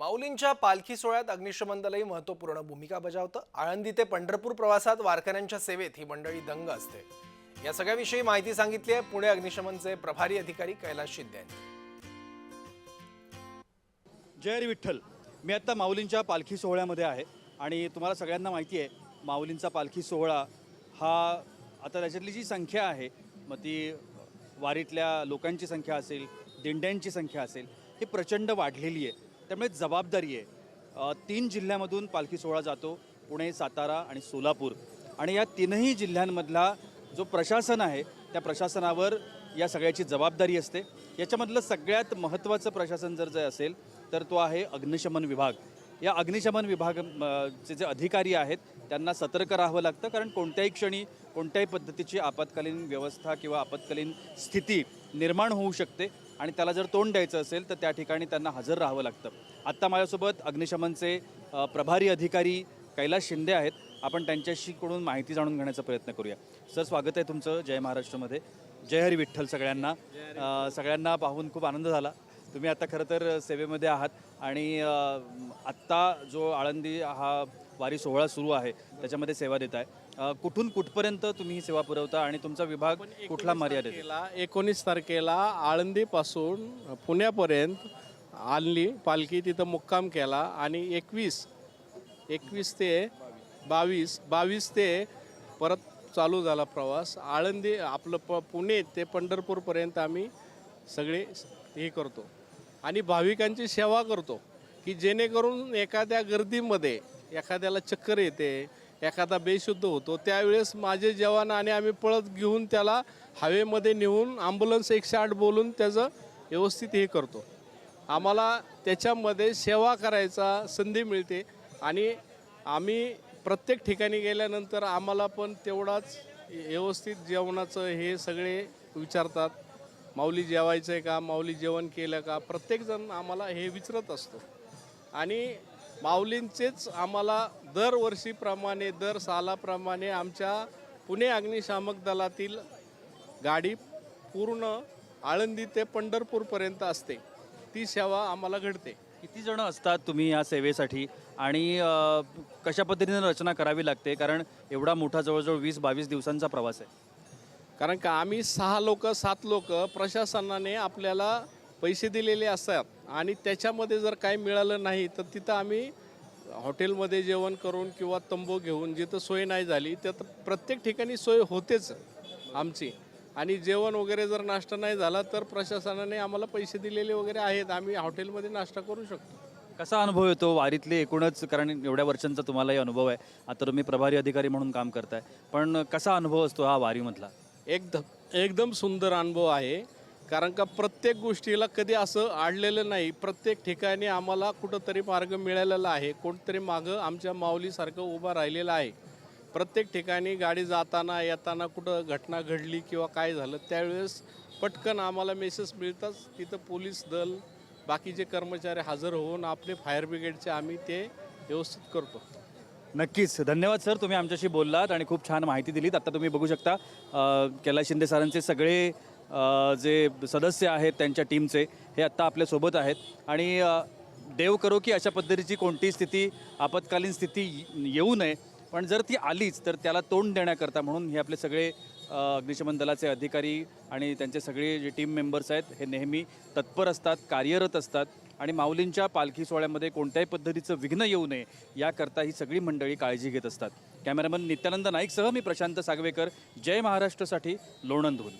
माऊलींच्या पालखी सोहळ्यात अग्निशमन दलही महत्त्वपूर्ण भूमिका बजावतं. आळंदी ते पंढरपूर प्रवासात वारकऱ्यांच्या सेवेत ही मंडळी दंग असते. या सगळ्याविषयी माहिती सांगितली आहे पुणे अग्निशमनचे प्रभारी अधिकारी कैलास शिंदे. यांनी जय विठ्ठल. मी आत्ता माऊलींच्या पालखी सोहळ्यामध्ये आहे आणि तुम्हाला सगळ्यांना माहिती आहे माऊलींचा पालखी सोहळा हा आता त्याच्यातली जी संख्या आहे मग ती वारीतल्या लोकांची संख्या असेल दिंड्यांची संख्या असेल ही प्रचंड वाढलेली आहे. त्यामुळे जबाबदारी आहे. तीन जिल्ह्यामधून पालखी सोहळा जातो पुणे सातारा आणि सोलापूर. आणि या तीनही जिल्ह्यांमधला जो प्रशासन आहे त्या प्रशासनावर या सगळ्याची जबाबदारी असते. याच्यामधलं सगळ्यात महत्त्वाचं प्रशासन जर जे असेल तर तो आहे अग्निशमन विभाग. या अग्निशमन विभाग चे जे अधिकारी आहेत त्यांना सतर्क राहावं लागतं कारण कोणत्याही क्षणी कोणत्याही पद्धतीची आपत्कालीन व्यवस्था किंवा आपत्कालीन स्थिती निर्माण होऊ शकते आणि त्याला जर तोंड द्यायचं असेल तर त्या ठिकाणी त्यांना हजर राहावं लागतं. आत्ता माझ्यासोबत अग्निशमनचे प्रभारी अधिकारी कैलास शिंदे आहेत. आपण त्यांच्याशी कडून माहिती जाणून घेण्याचा प्रयत्न करूया. सर स्वागत आहे तुमचं जय महाराष्ट्रमध्ये. जय हरी विठ्ठल सगळ्यांना. सगळ्यांना पाहून खूप आनंद झाला. तुम्ही आता खरं तर सेवेमध्ये आहात आणि आत्ता जो आळंदी हा वारी सोहळा सुरू आहे त्याच्यामध्ये सेवा देत आहे. कुठून कुठपर्यंत तुम्ही ही सेवा पुरवता आणि तुमचा विभाग कुठला मर्यादित एकोणीस तारखेला आळंदीपासून पुण्यापर्यंत आणली पालखी तिथं मुक्काम केला आणि एकवीस एकवीस ते बावीस बावीस ते परत चालू झाला प्रवास. आळंदी आपलं प पुणे ते पंढरपूरपर्यंत आम्ही सगळे हे करतो. आणि भाविकांची सेवा करतो. की जेणेकरून एखाद्या गर्दीमध्ये एखाद्याला चक्कर येते एखादा बेशुद्ध होतो त्यावेळेस माझे जवान आणि आम्ही पळत घेऊन त्याला हवेमध्ये नेऊन ॲम्ब्युलन्स एकशे आठ बोलून त्याचं व्यवस्थित हे करतो. आम्हाला त्याच्यामध्ये सेवा करायचा संधी मिळते आणि आम्ही प्रत्येक ठिकाणी गेल्यानंतर आम्हाला पण तेवढाच व्यवस्थित जेवणाचं हे सगळे विचारतात. माऊली जेवायचं आहे का? माऊली जेवण केलं का? प्रत्येकजण आम्हाला हे विचारत असतो. आणि माऊलींचेच आम्हाला दरवर्षीप्रमाणे दर सालाप्रमाणे आमच्या पुणे अग्निशामक दलातील गाडी पूर्ण आळंदी ते पंढरपूरपर्यंत असते. ती सेवा आम्हाला घडते. किती जण असतात तुम्ही या सेवेसाठी? आणि अ, कशा पद्धतीने रचना करावी लागते? कारण एवढा मोठा जवळजवळ वीस बावीस दिवसांचा प्रवास आहे. कारण का आम्ही सहा लोक सात लोक प्रशासनाने आपल्याला पैसे दिलेले असतात आणि त्याच्यामध्ये जर काही मिळालं नाही तर तिथं आम्ही हॉटेलमध्ये जेवण करून किंवा तंबू घेऊन जिथं सोय नाही झाली तर प्रत्येक ठिकाणी सोय होतेच आमची. आणि जेवण वगैरे जर नाश्ता नाही झाला तर प्रशासनाने आम्हाला पैसे दिलेले वगैरे आहेत. आम्ही हॉटेलमध्ये नाश्ता करू शकतो. कसा अनुभव येतो वारीतले? एकूणच कारण एवढ्या वर्षांचा तुम्हालाही अनुभव आहे. आता तुम्ही प्रभारी अधिकारी म्हणून काम करताय. पण कसा अनुभव असतो हा वारीमधला? एकदम एकदम सुंदर अनुभव आहे. कारण का प्रत्येक गोष्टीला कधी असं आडलेलं नाही प्रत्येक ठिकाणी आम्हाला कुठंतरी मार्ग मिळालेला आहे कोणतरी मागं आमच्या माऊलीसारखं उभा राहिलेलं आहे. प्रत्येक ठिकाणी गाडी जाताना येताना कुठं घटना घडली किंवा काय झालं त्यावेळेस पटकन आम्हाला मेसेज मिळताच तिथं पोलीस दल बाकीचे कर्मचारी हजर होऊन आपले फायर ब्रिगेडचे आम्ही ते व्यवस्थित करतो. नक्कीच. धन्यवाद सर. तुम्ही आमच्याशी बोललात आणि खूप छान माहिती दिलीत. आता तुम्ही बघू शकता अ, कैलास शिंदे सरांचे सगळे जे सदस्य आहेत त्यांच्या टीमचे हे आत्ता आपल्यासोबत आहेत. आणि देव करो की अशा पद्धतीची कोणतीही स्थिती आपत्कालीन स्थिती येऊ नये. पण जर ती आलीच तर त्याला तोंड देण्याकरता म्हणून हे आपले सगळे अग्निशमन दलाचे अधिकारी आणि त्यांचे सगळे जे टीम मेंबर्स आहेत हे नेहमी तत्पर असतात कार्यरत असतात. आणि माऊलींच्या पालखी सोहळ्यामध्ये कोणत्याही पद्धतीचं विघ्न येऊ नये याकरता ही सगळी मंडळी काळजी घेत असतात. कॅमेरामन नित्यानंद नाईकसह मी प्रशांत सागवेकर. जय महाराष्ट्रसाठी लोणंदहून.